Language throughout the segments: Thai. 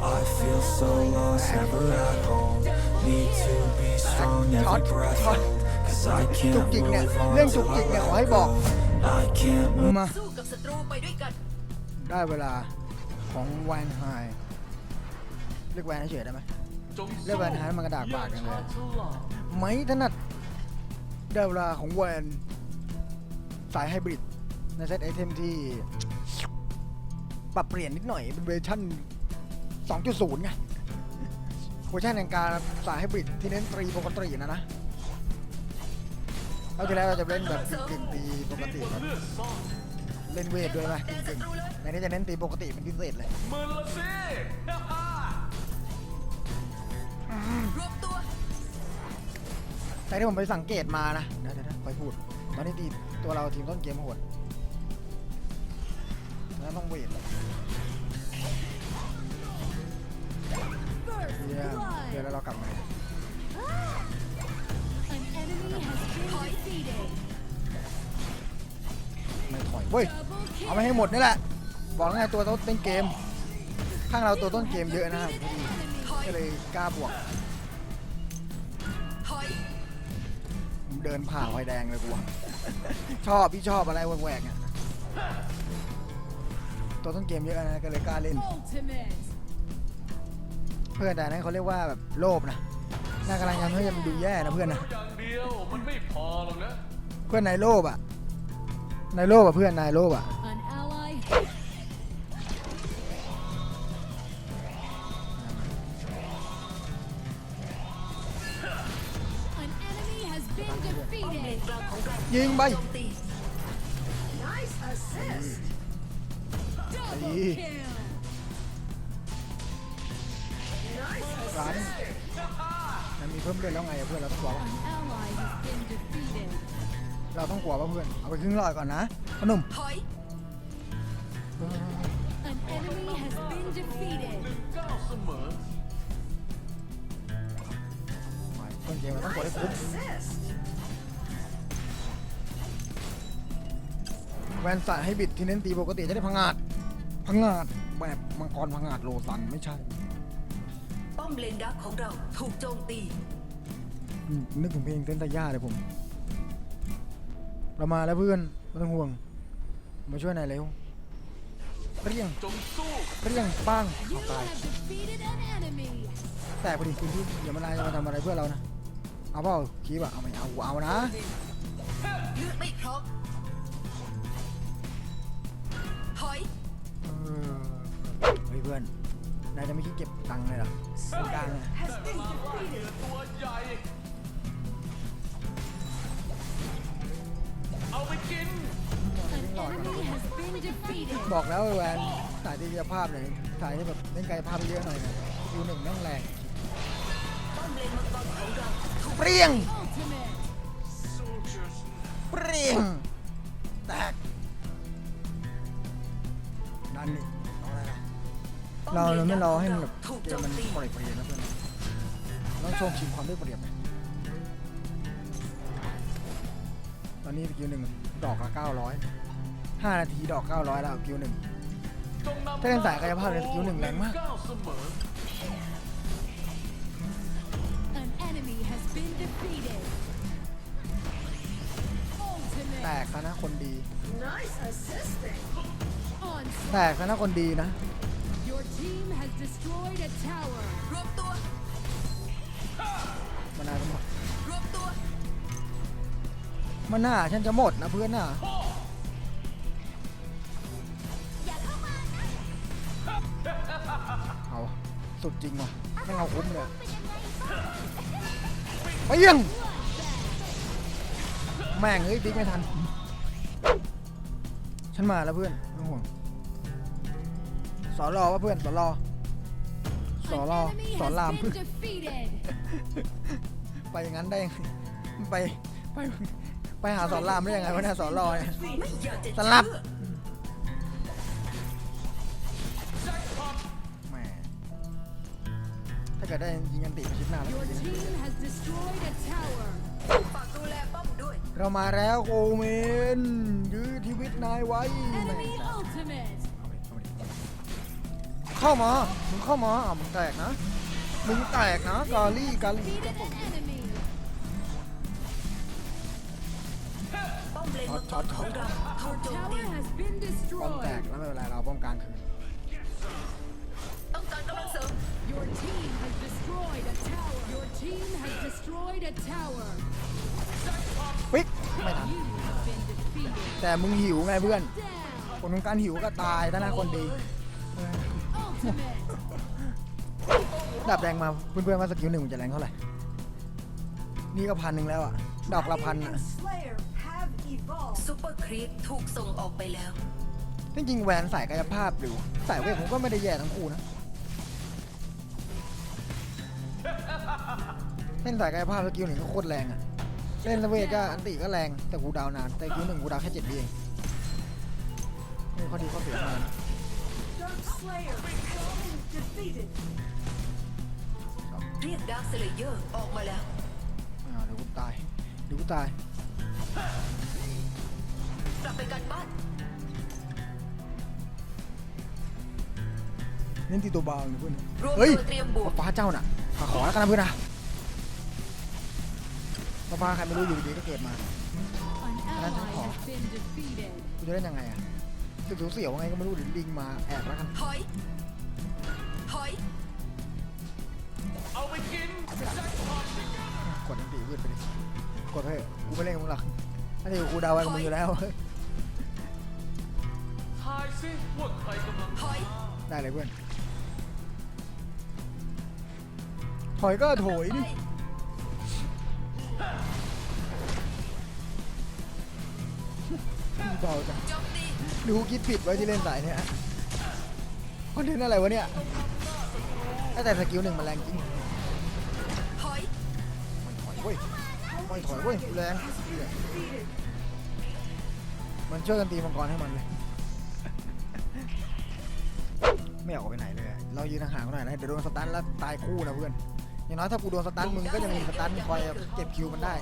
I feel so lost, never at home. Need to be strong every breath. Cause I จุก can't จิกเนี่ย move เรื่อง on จุก till จิ I กเนี่ยขอ let ให้บอก I can't move มา สู้กับศัตรูไปด้วยกัน ได้เวลาของแวนไฮเรียกแวนเฉยๆได้ไหมเรียกแวนไฮมันกระดากปากกันเลยไหมถนัดได้เวลาของแวนสายไฮบริดในเซตไอเทมที่ ปรับเปลี่ยนนิดหน่อยเป็นเวอร์ชัน 2.0ไงเวอร์ชันแห่งการสายไฮบริดที่เน้นตรีปกตินะนะเอาทีแล้วเราจะเล่นแบบกึ่งตีปกติแบบเล่นเวทด้วยไหมกึ่งๆในนี้จะเน้นตีปกติเป็นพิเศษเลยมือละสิรวบตัวแต่ที่ผมไปสังเกตมานะเดี๋ยวเดี๋ยวคอยพูดตอนนี้ทีตัวเราทีมต้นเกมโหดแล้วต้องเวทเลย เยี่ยมเดี๋ยวแล้วเรากลับมา An enemy has been defeated. ไม่ถอยเว้ย Double เอา kill. ไปให้หมดนี่แหละ บอกแล้วไงตัวต้นเกม ข้างเราตัวต้นเกมเยอะนะครับก็เลยกล้าบวก เดินผ่าไฟแดงเลยกูอะ ชอบพี่ชอบอะไรแหวกๆอะตัวต้นเกมเยอะนะก็เลยกล้าเล่น Ultimate. เพื่อนแต่นั้นเขาเรียกว่าแบบโลภนะน่ากำลังทำให้มันดูแย่นะเพื่อนนะอย่างเดียวมันไม่พอหรอกนะ เพื่อนนายโลภอะนายโลภอะเพื่อนนายโลภอะ An ally. An enemy has been ป้ พิ่มเลือดแล้วไงอะเพื่อนเราต้องกลัวว่า An ally has been defeated. เราต้องกลัวว่าเพื่อนเอาไปครึ่งหลอดก่อนนะพอหนุ่มถอย An enemy has been defeated. เก้าเสมอต้นเกมเราต้องกดให้คุ้มแวนสายให้บิดที่เน้นตีปกติจะได้พังงาดพังงาดแบบมังกรพังงาดโลตันไม่ใช่ ป้อมเลนดักของเราถูกโจมตีอืม นึกถึงเพลงเต้นตาย่าเลยผม เรามาแล้วเพื่อนไม่ต้องห่วง มาช่วยหน่อยเร็วเปรี้ยงจงสู้เปรี้ยงปัง You เอาตาย have defeated an enemy. แต่พอดีคุณที่อย่ามาลายจะมาทำอะไรเพื่อนเรานะเอาเปล่าคีบอะเอาไม่เอากูเอานะเลือดไม่พร้อมถอยเออเฮ้ยเพื่อนนายจะไม่คิดเก็บตังค์เลยเหรอตรงกลางเนี่ยตัวใหญ่ เอาไปกิน An enemy has been defeated. บอกแล้วไอ้แวนสายที่กายภาพหน่อยสายที่แบบเล่นกายภาพเยอะหน่อยนะคิวหนึ่งแม่งแรงป้อมเลนมังกรงเปรี้ยง Ultimate. เปรี้ยงแตกนั่นนี่เอาอะไรนะเราเราไม่รอให้มันแบบเกมมันปล่อยเปลี่ยนนะเพื่อนต้องโชว์ชิงความได้เปรียบไงต อนนี้คิวหนึ่งดอกละเก้าร้อยห้านาทีดอกเก้าร้อยแล้วคิวหนึ่งจงนำถ้าเล่นสายกายภาพในสกิลหนึ่งแรงมากเก้าเสมอ An enemy has been defeated. แต Ultimate. กซะนะคนดี Onslaught. แตกซะนะคนดีนะ Your team has destroyed a tower. รวบตัว มันหน่าฉันจะหมดนะเพื่อนน่ะเอาสุดจริงว่ะไม่เอาคุ้มเลยไปยังแม่งเอ้ยบิ๊กไม่ทัน ฉันมาแล้วเพื่อนไม่ต้องห่วงสอรอวะเพื่อนสอรอสอ An รอสอนราม has been defeated. ไปอย่างนั้นได้ยังไงไปไป ไปหาสอนรามได้ยังไงวะเนี่ยสอนรอเนี่ยไม่อยากจะสลับเชื่อแหมถ้าเกิดได้ยิงกันติดชิปหน้าแล้ว Your team has destroyed a tower. ฝากดูแลป้อมด้วยเรามาแล้วโอเมนยื้อชีวิตนายไว้แหม่ Enemy ultimate. เข้ามามึงเข้ามาอะมึงแตกนะมึงแตกนะกาลี่กาลี่ Defeated an enemy. ป้อมเลนมังก รของเราถูกโจมตี Tower has been ป้อมแตก destroyed. แล้วไม่เป็นไรเราป้อมกลางคืนต้องการกำลังเสริม Your team has destroyed a tower. Your team has destroyed a tower. ปิ๊กไม่ทัน You have been defeated. แต่มึงหิวไงเพื่อน Down. ผลของการหิวก็ตายถ้าหน้าคนดี Ultimate. ดาบแดงมาเพื่อนๆว่าสกิลหนึ่งมันจะแรงเท่าไหร่ นี่ก็พันหนึ่งแล้วอะ ดอกละพันอะ ซูเปอร์ครีปถูกส่งออกไปแล้ว จริงๆแหวนสายกายภาพหรือสายเวทผมก็ไม่ได้แย่ทั้งคู่นะเล่นสายกายภาพสกิลหนึ่งก็โคตรแรงอะเล่นเวทก็อันติก็แรงแต่กูดาวนาน แต่สกิลหนึ่งกูดาวแค่เจ็ดวิเองนี่ข้อดีข้อเสียมันเรียกดาร์คสเลเยอร์ออกมาแล้วอ่าเดี๋ยวกูตายเดี๋ยวกูตาย กลับไปกันบ้านเล่นตีตัวเบาเลยเพื่อนรวมเฮ้ยตัวเตรียมบวก ฟ้าเจ้าน่ะมาขอแล้วกันนะเพื่อนนะฟ้าใครไม่รู้อยู่ดีๆก็เกิดมา An That's ally all. has been defeated. กูจะเล่นยังไงอะตึกเสียวๆไงก็ไม่รู้เดี๋ยวลิงมาแอบแล้วกันถอย ถอยเอาไปกินกดอันตีวืดไปดิ กดไปเถอะกูไม่เล่นกับมึงหรอกอันนี้กูเดาไว้กับมึงอยู่แล้ว ทายสิว่าใครกำลังถอยได้เลยเพื่อน ถอยก็ถอยไปดิเบาจังโจมตีหรือกูคิดผิดไว้ที่เล่นสายเนี่ยคอนเทนต์อะไรวะเนี่ยแต่สกิลหนึ่งมันแรงจริงถอยถอยเว้ย ไม่ถอยเว้ยแรงเหี้ยมันช่วยกันตีมังกรให้มันเลย ไม่ออกไปไหนเลยอะเรายืนห่างๆกันหน่อยนะ เดี๋ยวโดนสตันแล้วตายคู่นะเพื่อน อย่างน้อยถ้ากูโดนสตันมึงก็จะมีสตันคอยเก็บคิวมันได้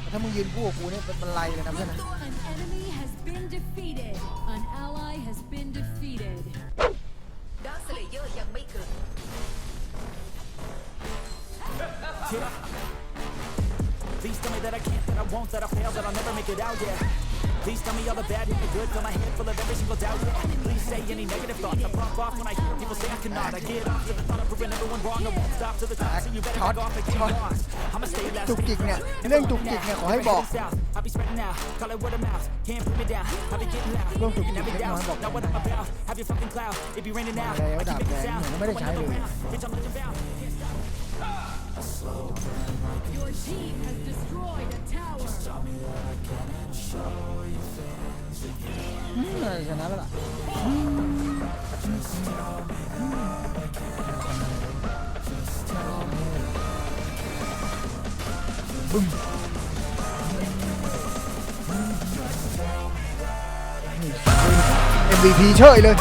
แต่ถ้ามึงยืนคู่กับกูเนี่ยเป็นบันไลเลยนะเพื่อนนะ An enemy has been defeated. An ally has been defeated. ดาร์คสเลเยอร์ยังไม่เกิด can't, that I won't, that I fail, that I'll never make it out, yeah. Please tell me all the bad, hit the good, fill my head full of every single doubt, yeah. Please say any negative thoughts, I bump off when I hear people say I cannot. I get off to the thought of proving everyone wrong, I won't stop to the top, so you better Shot, back off and get shot. lost. I'ma stay loud, จุกจิกเนี่ยเรื่องจุกจิกเนี่ยขอให้บอก I'll be spreading out, call it word of mouth, can't put me down, I'll be getting loud, เรื่องจุกจิก every เล็กน้อย doubt, บอก know what I'm about, have your fucking cloud, it be raining out, แล้ว I ดา keep บแด making ง sound, เนี่ยไม่ได้ใช้เลย bitch I'm legend bound, Your team has ชนะแล้วล่ะบึ้มนี่ MVP เฉยเลย